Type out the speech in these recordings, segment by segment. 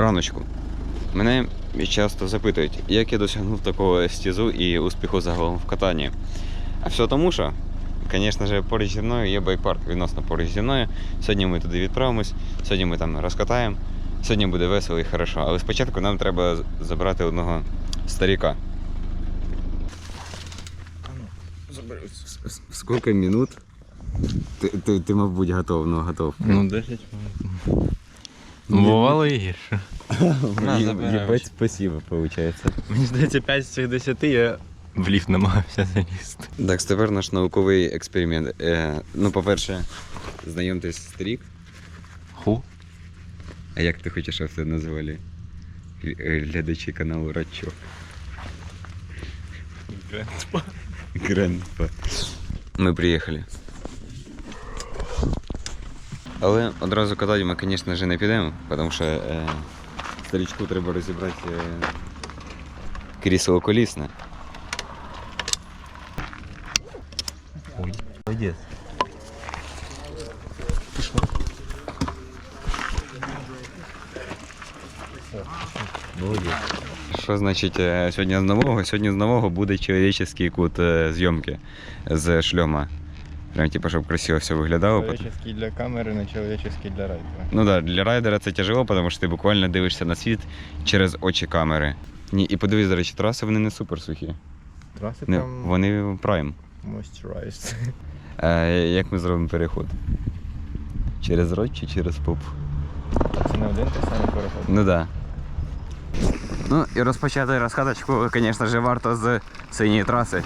раночку. Мене часто запитують, як я досягнув такого стізу і успіху загалом в катанні. А все тому, що, звісно ж, поруч зі мною є байк-парк відносно поруч зі мною. Сьогодні ми туди відправимось, сьогодні ми там розкатаємо. Сьогодні буде весело і хорошо. Але спочатку нам треба забрати одного старіка. Скільки минут? Ти, ти, ти мабуть, готов, ну готов. Ну, 10 минут. Бувало і гірше. На, забирай спасибо, виходить. Мені здається, 5 з цих 10 я в ліфт намагався залізти. Так, тепер наш науковий експеримент. Е, ну, по-перше, знайомтесь старік. Ху? А як ти хочеш, щоб це назвали? Г- е, Глядачі каналу Радчо. Грандпа. Ми приїхали. Але одразу катати ми, звісно ж, не підемо, тому що е, старичку треба розібрати е, крісло колісне. Ой, молодець. Молодець. Що значить е, сьогодні з нового? Сьогодні з нового буде чоловічий кут е, зйомки з шльома. Прям типу, щоб красиво все виглядало. Человеческий для камери, не человеческий для райдера. Ну так, да, для райдера це тяжело, тому що ти буквально дивишся на світ через очі камери. Ні, і подивись, до речі, траси вони не супер сухі. Траси Не, прям вони прайм. moisturized. Е, як ми зробимо переход? Через рот чи через поп? Це не один той самий переход. Ну да. Ну і розпочати розкаточку, звісно ж, варто з синьої траси.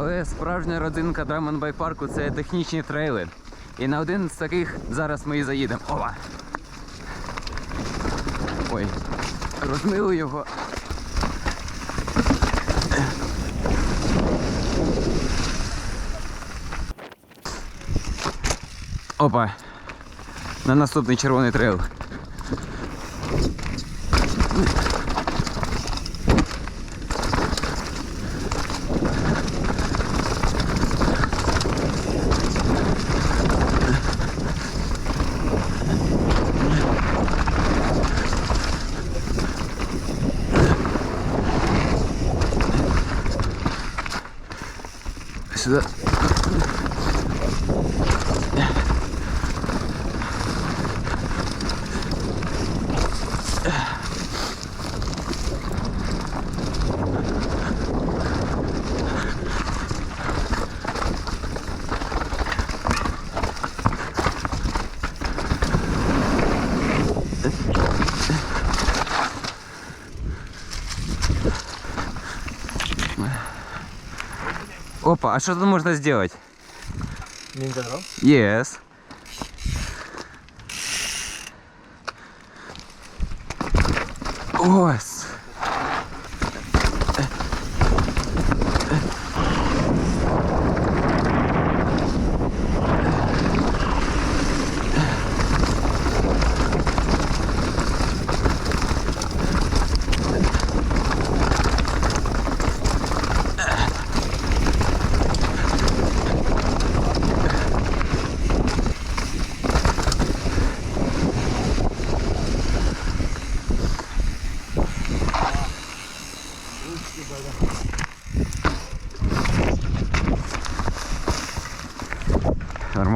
Але справжня родзинка Драмон Бай парку це технічні трейли. І на один з таких зараз ми і заїдемо. Ова! Ой, розмилу його. Опа! На наступний червоний трейл. 石。Опа, а что тут можно сделать? Ніндзя Yes. Ось.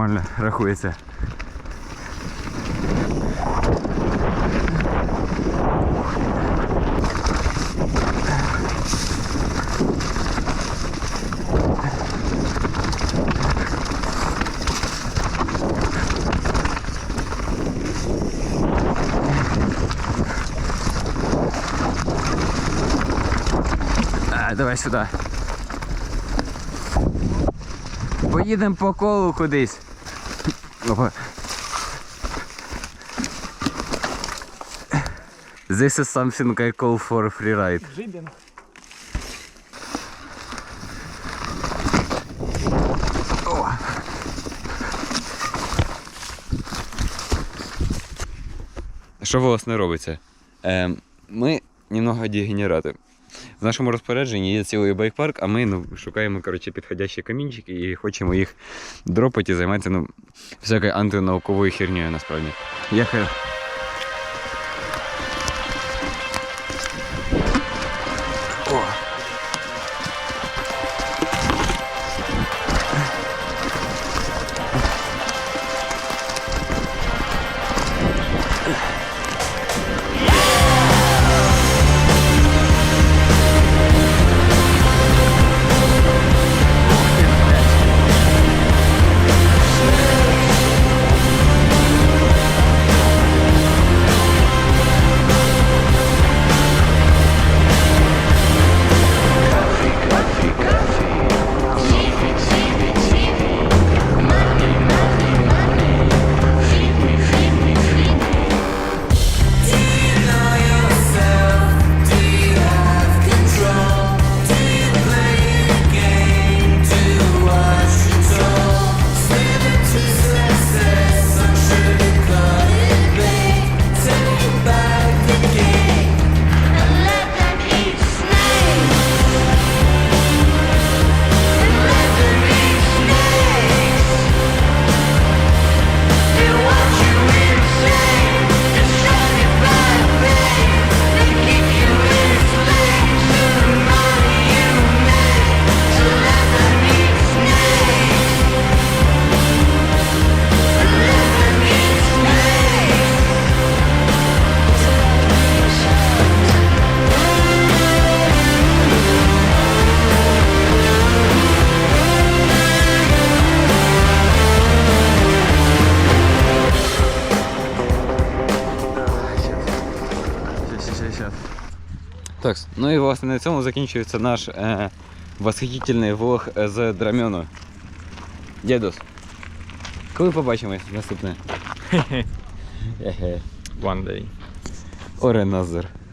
Нормально рахується. Давай сюди. Поїдемо по колу кудись. Опа. This is something I call for free ride. Жибін. Що власне робиться? Е, ми немного дегенерати. В нашому розпорядженні є цілий байк-парк, а ми ну, шукаємо коротше, підходящі камінчики і хочемо їх дропати і займатися ну, всякою антинауковою хернею насправді. Я хер. 260. Так, ну і власне на цьому закінчується наш е, восхитительний влог е, з драмьону. Дідус, коли побачимось наступне? One day. Ореназер.